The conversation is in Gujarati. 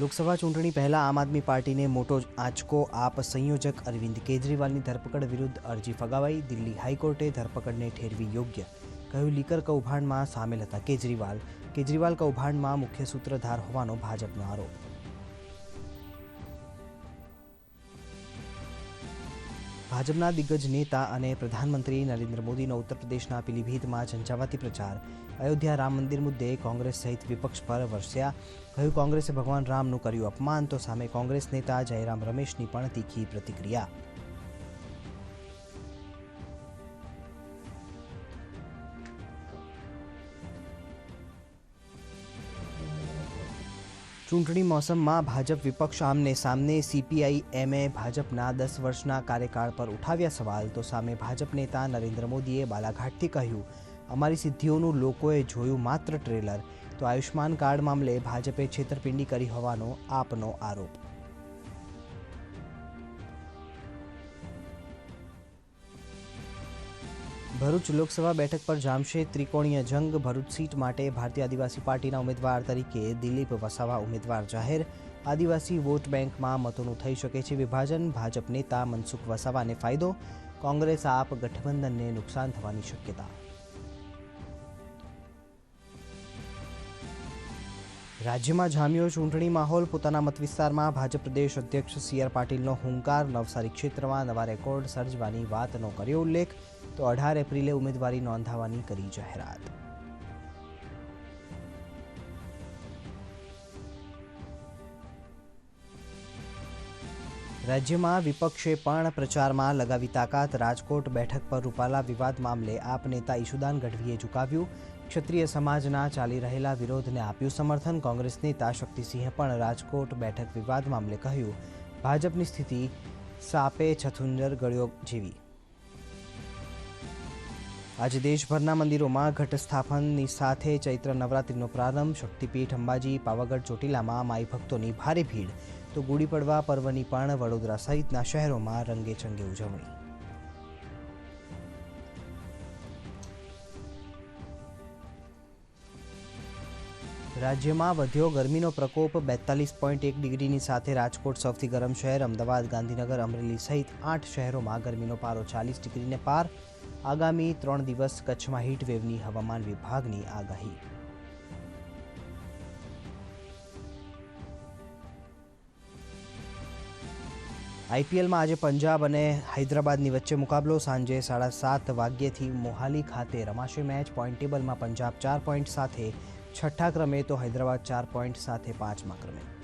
લોકસભા ચૂંટણી પહેલા આમ આદમી પાર્ટીને મોટો આંચકો આપ સંયોજક અરવિંદ કેજરીવાલની ધરપકડ વિરુદ્ધ અરજી ફગાવાઈ. દિલ્હી હાઈકોર્ટે ધરપકડને ઠેરવી યોગ્ય. કહ્યું, લીકર કૌભાંડમાં સામેલ હતા કેજરીવાલ. કેજરીવાલ કૌભાંડમાં મુખ્ય સૂત્રધાર હોવાનો ભાજપનો આરોપ. ભાજપના દિગ્ગજ નેતા અને પ્રધાનમંત્રી નરેન્દ્ર મોદીનો ઉત્તર પ્રદેશના પીલીભીતમાં ઝંઝાવાતી પ્રચાર. અયોધ્યા રામ મંદિર મુદ્દે કોંગ્રેસ સહિત વિપક્ષ પર વરસ્યા. કહ્યું, કોંગ્રેસે ભગવાન રામનું કર્યું અપમાન, તો સામે કોંગ્રેસ નેતા જયરામ રમેશની પણ તીખી પ્રતિક્રિયા. ચૂંટણી મોસમમાં ભાજપ વિપક્ષ આમને સામને સીપીઆઈ એમએ ભાજપના દસ વર્ષના કાર્યકાળ પર ઉઠાવ્યા સવાલ, તો સામે ભાજપ નેતા નરેન્દ્ર મોદીએ બાલાઘાટથી કહ્યું, અમારી સિદ્ધિઓનું લોકોએ જોયું માત્ર ટ્રેલર, તો આયુષ્માન કાર્ડ મામલે ભાજપે છેતરપિંડી કરી હોવાનો આપનો આરોપ. ભરૂચ લોકસભા બેઠક પર જામશે ત્રિકોણીય જંગ. ભરૂચ સીટ માટે ભારતીય આદિવાસી પાર્ટીના ઉમેદવાર તરીકે દિલીપ વસાવા ઉમેદવાર જાહેર. આદિવાસી વોટ બેંકમાં મતોનું થઈ શકે છે વિભાજન. ભાજપ નેતા મનસુખ વસાવાને ફાયદો. કોંગ્રેસ આપ ગઠબંધનને નુકસાન થવાની શક્યતા. રાજ્યમાં જામ્યો ચૂંટણી માહોલ. પોતાના મતવિસ્તારમાં ભાજપ પ્રદેશ અધ્યક્ષ સી આર પાટીલનો હુંકાર. નવસારી ક્ષેત્રમાં નવા રેકોર્ડ સર્જવાની વાતનો કર્યો ઉલ્લેખ. તો અઢાર એપ્રિલે ઉમેદવારી નોંધાવવાની કરી જાહેરાત. રાજ્યમાં વિપક્ષે પણ પ્રચારમાં લગાવી તાકાત. રાજકોટ બેઠક પર રૂપાલા વિવાદ મામલે આપ નેતા ઈશુદાન ગઢવીએ ઝુકાવ્યું. ક્ષત્રિય સમાજના ચાલી રહેલા વિરોધને આપ્યું સમર્થન. કોંગ્રેસ નેતા શક્તિસિંહે પણ રાજકોટ બેઠક વિવાદ મામલે કહ્યું. ભાજપની સ્થિતિ સાપે છથુંજર ગળ્યો જેવી. આજે દેશભરના મંદિરોમાં ઘટ સ્થાપનની સાથે ચૈત્ર નવરાત્રિનો પ્રારંભ, શક્તિપીઠ અંબાજી, પાવાગઢ, ચોટીલામાં માઈ ભક્તોની ભારે ભીડ. તો ગુડી પડવા પર્વની પણ વડોદરા સહિતના શહેરોમાં રંગેચંગે ઉજવણી. રાજ્યમાં વધ્યો ગરમીનો પ્રકોપ બેતાલીસ પોઈન્ટ એક ડિગ્રીની સાથે રાજકોટ સૌથી ગરમ શહેર, અમદાવાદ, ગાંધીનગર, અમરેલી સહિત આઠ શહેરોમાં ગરમીનો પારો ચાલીસ ડિગ્રીને પાર. આગામી ત્રણ દિવસ કચ્છમાં હીટવેવની હવામાન વિભાગની આગાહી. આઈપીએલમાં આજે પંજાબ અને હૈદરાબાદની વચ્ચે મુકાબલો. સાંજે સાડા સાત વાગ્યેથી મોહાલી ખાતે રમાશે મેચ. પોઈન્ટ ટેબલમાં પંજાબ ચાર પોઈન્ટ સાથે છઠ્ઠા ક્રમે તો હૈદરાબાદ ચાર પોઈન્ટ સાથે પાંચમા ક્રમે.